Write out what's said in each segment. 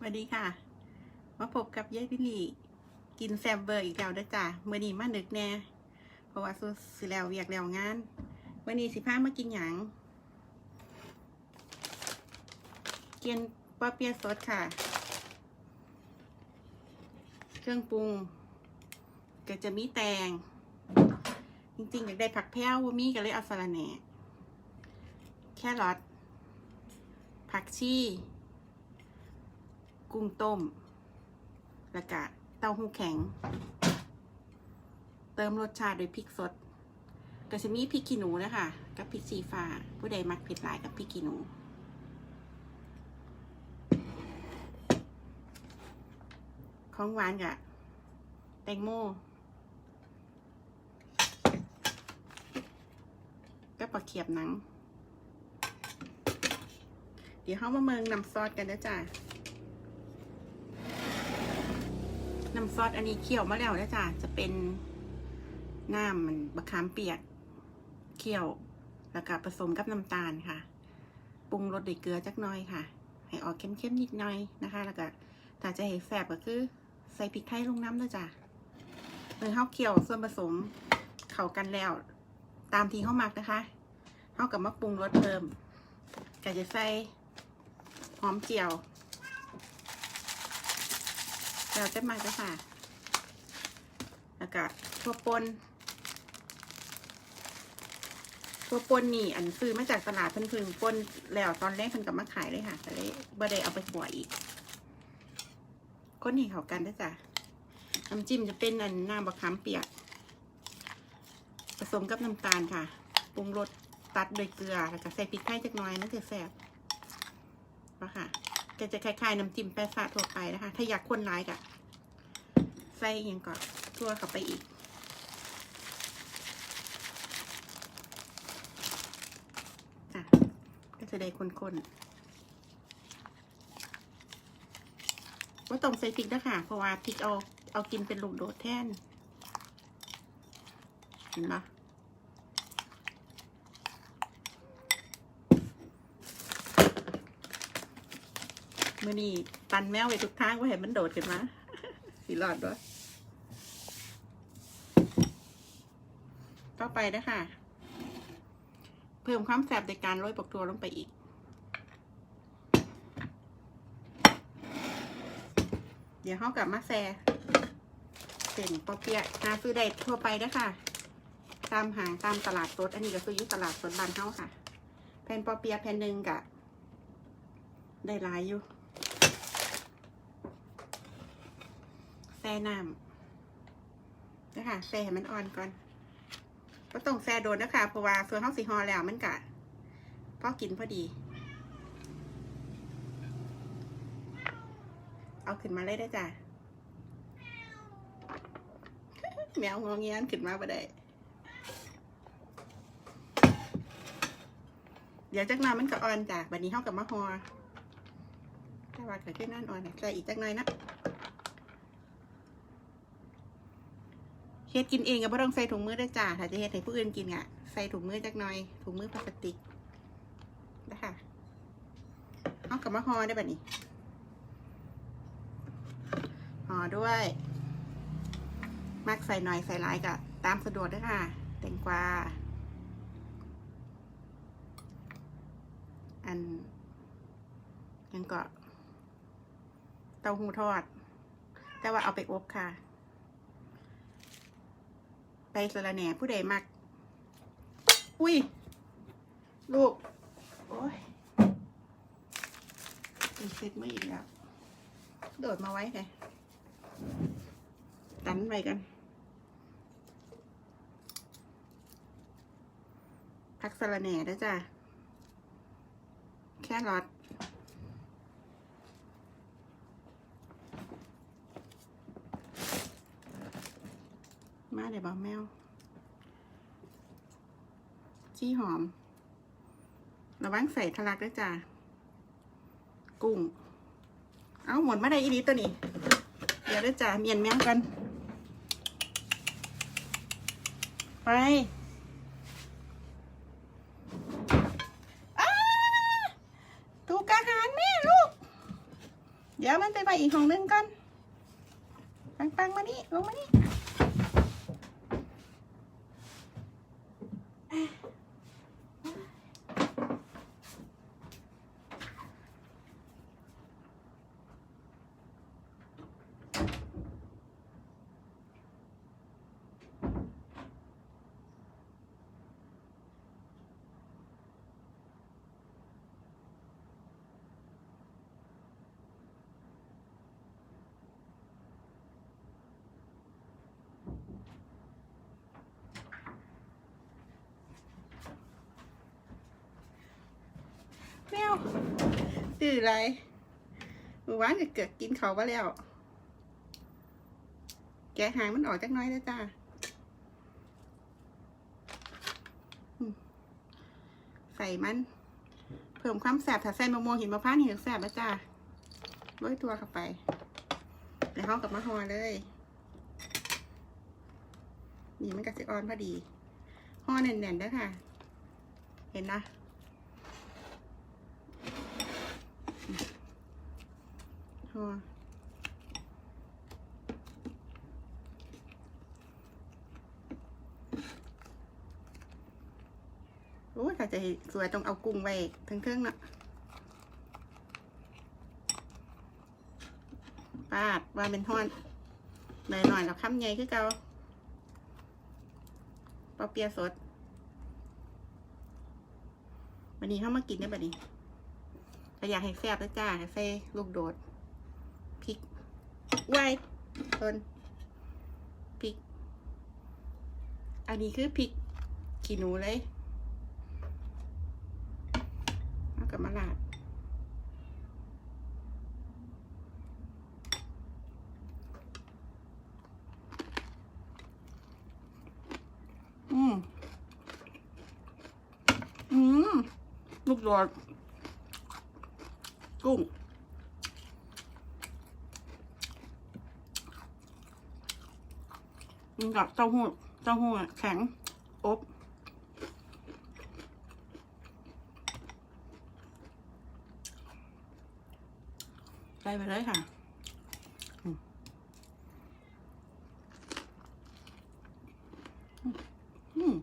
สวัสดีค่ะ มาพบกับยายพิลีกินแซมเบอร์อีกแล้วเด้อจ้ะเมื่อนี้มาดึกแน่ เพราะว่าสุสิแล้วเวียกแล้วงานวันนี้สิพามากินหยังเกียนปอเปียสดค่ะ เครื่องปรุง ก็จะมีแตง จริงๆ อยากได้ผักแพ้วมีก็เลยเอาสะระแหน่แครอทผักชี กุ้งต้ม แล้วก็เต้าหู้แข็ง เติมรสชาติด้วยพริกสดก็จะมีพริกขี้หนูนะคะกับพริกสีฟ้า ผู้ใดมักเผ็ดหลายกับพริกขี้หนูของหวานกับแตงโมก็ปลาเขียบหนัง เดี๋ยวเขามาเมืองนำซอสกันนะจ้ะ น้ำซอสอันนี้เคี่ยวมาแล้วนะจ๊ะจะเป็นน้ำมันบะขามเปียกเคี่ยวแล้วก็ผสมกับน้ำตาลค่ะปรุงรสด้วยเกลือจักหน่อยค่ะ ให้ออกเข้มๆนิดหน่อยนะคะ แล้วก็ถ้าจะให้แซ่บก็คือใส่พริกไทยลงน้ำด้วยจ้ะเมื่อเข้าเคี่ยวส่วนผสมเข้ากันแล้ว ตามที่เข้ามักนะคะเข้ากับมาปรุงรสเพิ่มก็จะใส่หอมเจียว เราจะมาจ้ะค่ะ แล้วก็ทั่วปนทั่วปนนี่อันซื้อมาจากตลาดเพิ่นเพึ่งปนแล้วตอนแรกเพิ่นกับมาขายเลยค่ะแต่เลยบ่ได้เอาไปขัวอีกก้นนี่เขากันนะจ๊ะน้ำจิ้มจะเป็นอันน้ำบะขามเปียก ผสมกับน้ำตาลค่ะปรุงรสตัดโดยเกลือแล้วก็ใส่พริกไทยจักน่อยนั่นจะแซ่บว่าค่ะ ก็จะคล้ายๆน้ำจิ้มแปะซะทั่วไปนะคะ ถ้าอยากคนร้ายกะใส่ยังก่อนทั่วเข้าไปอีกอะก็จะได้คนๆว่าต้องใส่พริกนะคะเพราะว่าพริกเอาเอากินเป็นลูกโดดแทน เห็นปะ มื่อนี้ปันแมวไปทุกทางว่าเห็นมันโดดขึ้นมาสีหลอดด้วยต่อไปนะคะ เพิ่มความแสบในการโรยปกตัวลงไปอีก เดี๋ยวเขากลับมาแซ่เส้นปอเปียะหาซื้อได้ทั่วไปนะคะตามหางตามตลาดสดอันนี้ก็ซื้ออยู่ตลาดสดบ้านเฮาค่ะ แผ่นปอเปียะแผ่นหนึ่งกะได้หลายอยู่ แช่น้ำนะคะแช่ให้มันอ่อนก่อนก็ต้องแช่โดนนะคะเพราะว่าส่วนห้องสีฮอแล้วมันกะพอกินพอดี เอาขึ้นมาเลยได้จ้ะแมวงอเงี้ยขึ้นมาบ่ได้ เดี๋ยวจักน้อยมันก็อ่อนจ้ะบัดนี้เฮากับมะฮอแต่ว่าเกิดขึ้นนั่นอ่อนใส่อีกจักหน่อยนะ ฮ็ดกินเองก็บ่ต้องใส่ถุงมือได้อจ้าถ้าจะเฮ็ดให้ผู้อื่นกินอะใส่ถุงมือจักหน่อย ถุงมือพลาสติกนะคะเอากับมาห่อได้แบบนี้ห่อด้วย มักใส่หน่อยใส่หลายก็ตามสะดวกด้วยค่ะ แตงกวา อัน ยังก็เต้าหู้ทอด แต่ว่าเอาไปอบค่ะ ไปสะระแหน่ผู้ใดมัก อุ้ย ลูก โอ้ยมีเซ็ตไม่อีกแล้ว โดดมาไว้ไงตันไปกันพักสะระแหน่ด้วยจ้ะ แค่รอด มาเลยบอแมวจี้หอม ระวังใส่ทะลักด้วยจ้ะกุ้ง เอาหมดมาได้อีนี้ตัวนี้ เดี๋ยวด้วยจ้ะเมียนแมวกัน ไปอ้าถูกอาหารแม่ลูกเดี๋ยวดี๋ยวมันไปไปอีกห้องนึงกัน ปังปังมานี่ ลงมานี่ วตื่นอะไรเมื่อวานก็เกิดกินเขาวมาแล้ว แกหางมันออกจักน้อยแล้วจ้าใส่มัน เพิ่มความแสบถ้าใส่มะม่วงหินมะพร้าวนี่ถึงแสบแล้วจ้าโรยตัวเข้าไปแล้วเขากับมะฮอเลยนี่มันกระสิออนพอดีห่อแน่นๆด้อค่ะ เห็นนะ อโอ้ยถ้าจะสวยต้องเอากุ้งไว้ถึงเครื่องๆเนาะปาดว่าเป็นทอนหน่อยหน่อยแล้วคำใหญ่คือเกาปอเปียสดวันนี้เข้ามากินได้แบบนี้ก็อยากให้แซ่บแล้วจ้าใส่ลูกโดด พริก ไว้ต้นพริก อันนี้คือพริกขี้หนูเลยเอากับมะลาดอืม อืม ลูกโดดกุ้ง กินกับเต้าหู้เต้าหู้แข็งอบใส่ไปเลยค่ะอืมอืม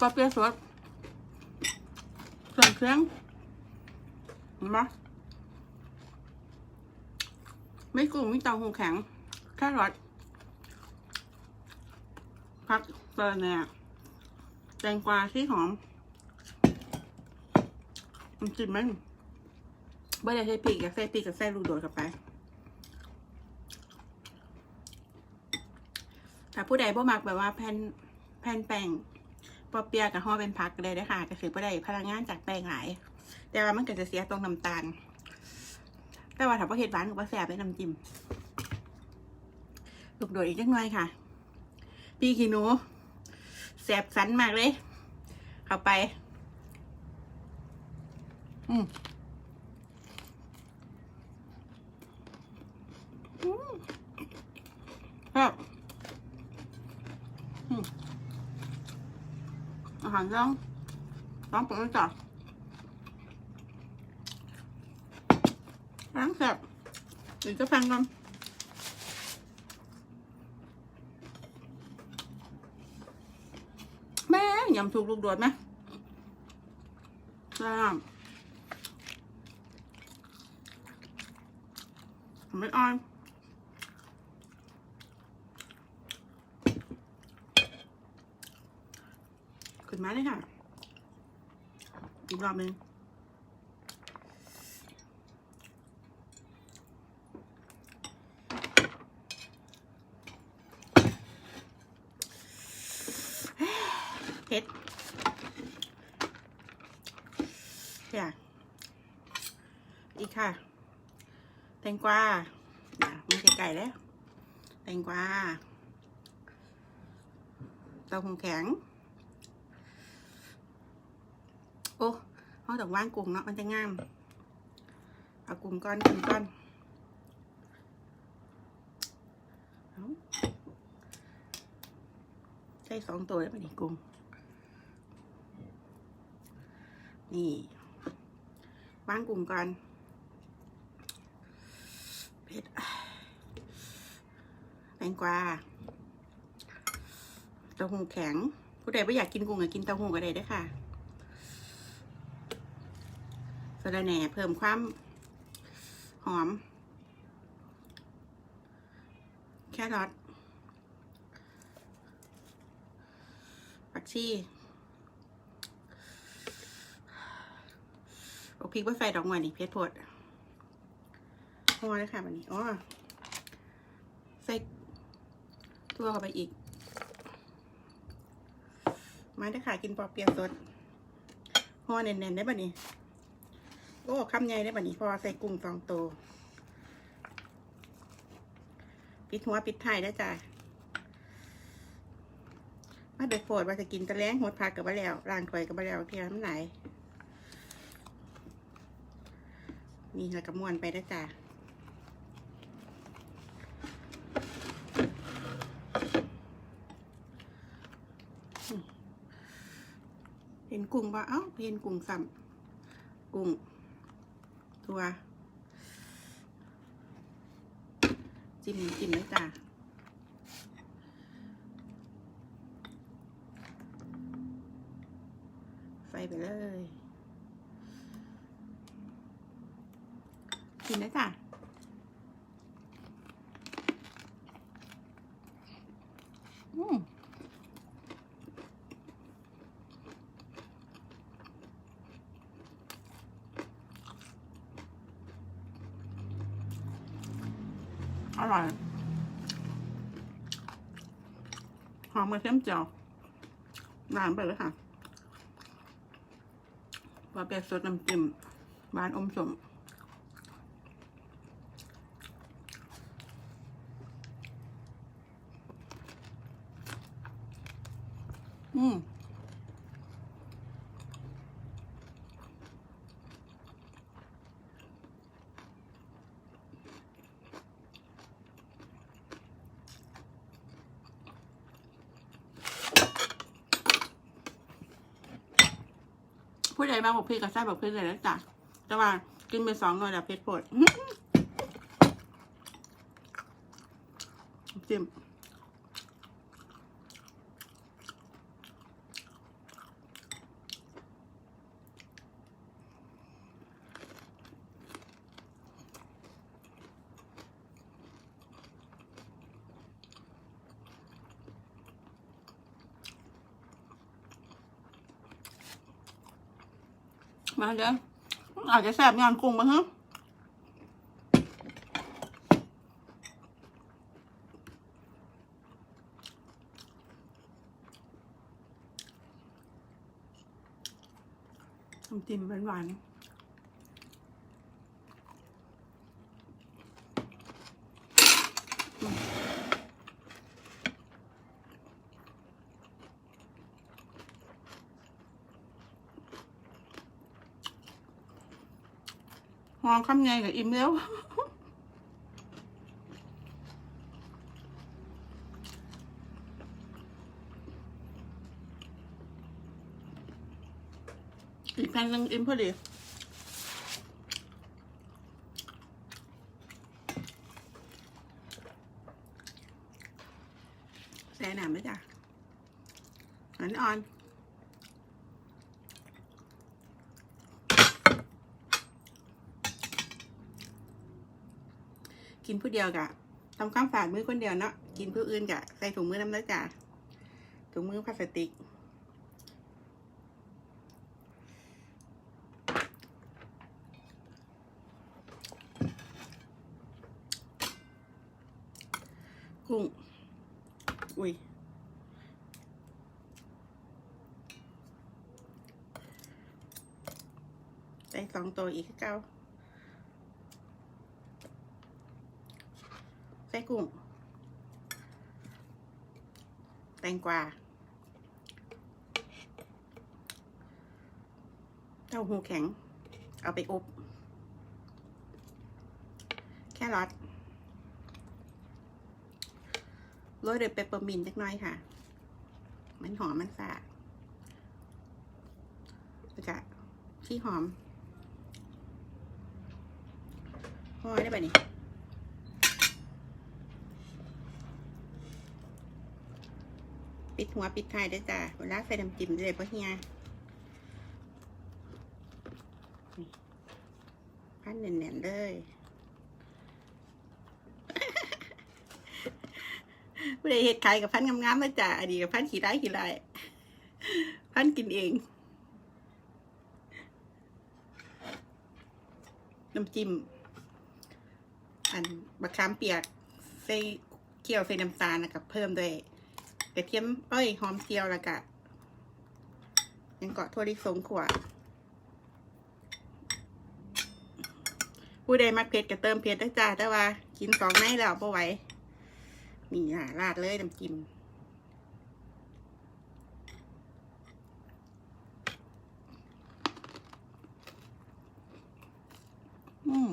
ปลาเปียะสดส่วนเครื่อง เห็นปะไม่กุ้งไม่เต้าหูแข็ง แค่รสพักเตอร์เนี่ยแตงกวาที่หอมมันจิมมันไม่ได้ใส่ปีกอยากใส่ปีกกับใส่ลูกโดดเข้าไปถ้าผู้ใดบ่มักแบบว่าแผ่นแผ่นแป้งปอเปียกับห่อเป็นพักก็ได้ด้อค่ะก็คือบ่ได้พลังงานจากแป้งหลาย แต่ว่ามันก็จะเสียตรงน้ำตาล แต่ว่าถ้าพอเห็ดหวานก็บ่แสบเป็นน้ำจิ้มลูกโดดอีกจังหน่อยค่ะพี่ขี้หนูแสบสันมากเลย เข้าไป อืมอืมครับอืมอาหารย่องร้องปกติจ้ะล้างแสบเดี๋ยวจะฟังกันแม่ยำถูกลูกโดดไหมแซ่บไม่อ่อนขึ้นมาเลยค่ะอีกรอบหนึ่ง เผ็ดอย่าอีกค่ะ แต งกวาอะมันไก่แล้ว แตงกวาเต้าหู้แข็ง โอ้เขาต้องว่างกุ้งเนาะมันจะงาม เอากุ้งก้อนกุ้งก้อนใส่สองตัวแล้วมันอีกกุ้งนี่วางกลุ่มก่อนเผ็ด แตงกวาเต้าหู้แข็ง ผู้ใดไม่อยากกินกุ้งก็กินเต้าหู้ก็ได้ด้วยค่ะสะระแหน่เพิ่มความหอม แครอทผักชีเอพริกมาใส่ดอกหวานนี่เพชรพดพอเลยค่ะแบบนี้อ๋อใส่ ทั่วเข้าไปอีก มาได้อค่ะกินปอเปียสดห่อเน่นๆได้ป่ะนี่โอ้คำใหญ่ได้ป่ะนี่พอใส่กุ้งสองตัวปิดหัวปิดท้ายได้จ้ะมาเด็กโปรดว่าจะกินตะแล้งหดผักกับมะแล้วล้างถ้วยกับมะแล้วเทียมนไหนนี่แล้วก็ม้วนไปได้จ้ะอืมเห็น กุ้งบ่เอ้าเห็นกุ้งซ้ำกุ้ง ตัวจิ้มจิ้มเลยจ้ะใส่ไปเลย กินเลยจ้ะอืม อร่อย หอมกระเทียมเจียวล้านไปเลยค่ะปลาเปียกสดน้ำจิ้มหวานอมสมอืม ผู้ใดมาบอกพี่กับไส้บอกพี่เลยนะจ๊ะแต่ว่ากินไปสองหน่อยแล้วเพชรโพดจิ้ม มาเดี๋ยวอาจจะแสบงานกรุงมาฮะน้ำจิ้มหวานๆ หองคำไงกับอิ่มแล้ว อีกแผ่นหนึ่งอิ่มพอดี ใส่หนามไหมจ๊ะอันอ่อน กิน ผู้เดียวกะทำข้ามฝาดมือคนเดียวเนาะกินผู้อื่นกะใส่ถุงมือน้ำเนื้อจ้ะถุงมือพลาสติกกุ้งอุ้ยใส่สองตัวอีกเก้า ใส่กุ้ง แตงกวา เต้าหู้แข็ง เอาไปอบ แครอทโรยด้วยเปปเปอร์มินต์จักหน่อยค่ะ มันหอมมันสะอาดแล้วก็ขี้หอมห่อได้ป่ะนี่ ปิดหัวปิดท้ายด้วยจ้ะเวลาใส่น้ำจิ้มเลยเพราะเฮียนี่พันแน่นๆเลยผู้ใดเห็ดขายกับพันงามๆมาจ้ะอันนี้กับพันขี้ร้ขี้ร้พันกินเองน้ำจิ้มอันบะขามเปียกใส่เคี่ยวใส่น้ำตาลแล้วกับเพิ่มด้วย กระเทียมเอ้ยหอมเจียวละกะ ยังเกาะทั่วลิสงขวดผู้ใดมักเผ็ดก็เติมเผ็ดได้จ้าแต่ว่า กินสองไม่แล้วบ่ไหวนี่ล่ะราดเลยน้ำจิ้มอืม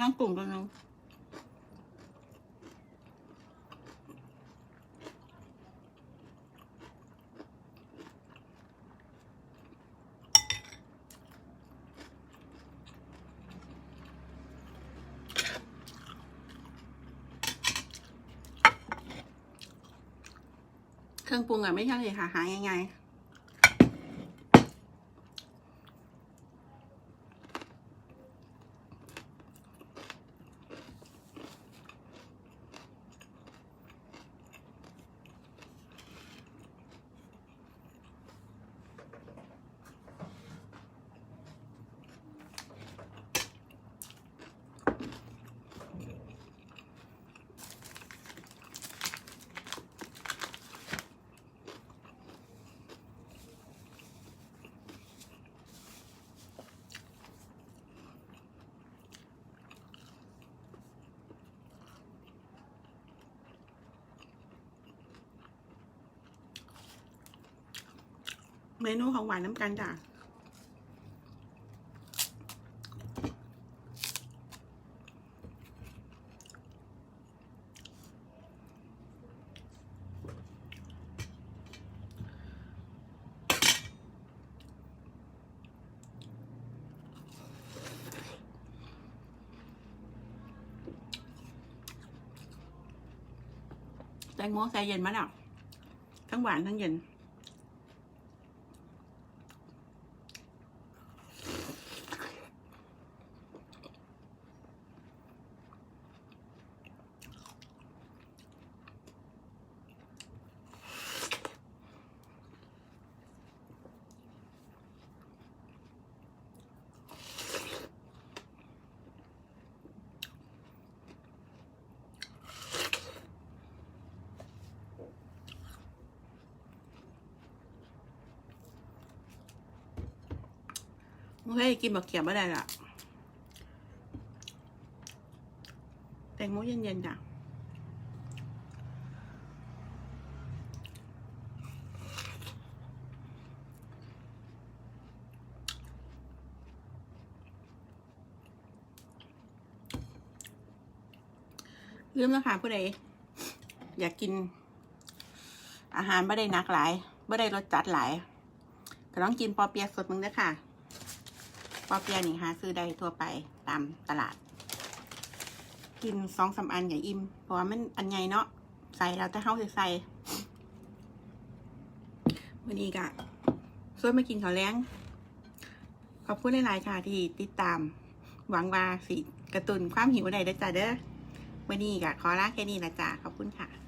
นั่งกลุ่มกันนึงเครื่องปรุงอะไม่ใช่เลยค่ะหาง่ายๆ เมนูของหวานน้ำกันจ้ะแตงโมใส่เย็นมาแล้วทั้งหวานทั้งเย็น เฮ้ยกินบักเขียบไม่ได้ละแตงโมเย็นๆจ้ะลืมนะคะผู้ใดอยากกิน อาหารไม่ได้นักหลายไม่ได้รสจัดหลายก็ต้องกินปอเปียะสดมึงเด้อค่ะ อเปียนี่หาซื้อได้ทั่วไปตามตลาด กินสองสามอันอย่าอิ่ม เพราะว่ามันอันใหญ่เนาะใส่แล้วแต่เฮาใส่วันนี้ก็ช่วยมากินข้าวแล้ง ขอบคุณหลายๆค่ะที่ติดตาม หวังว่าสิกระตุนความหิวใดได้จ้าเด้อวันนี้ก็ขอลาแค่นี้ละจ้าขอบคุณค่ะ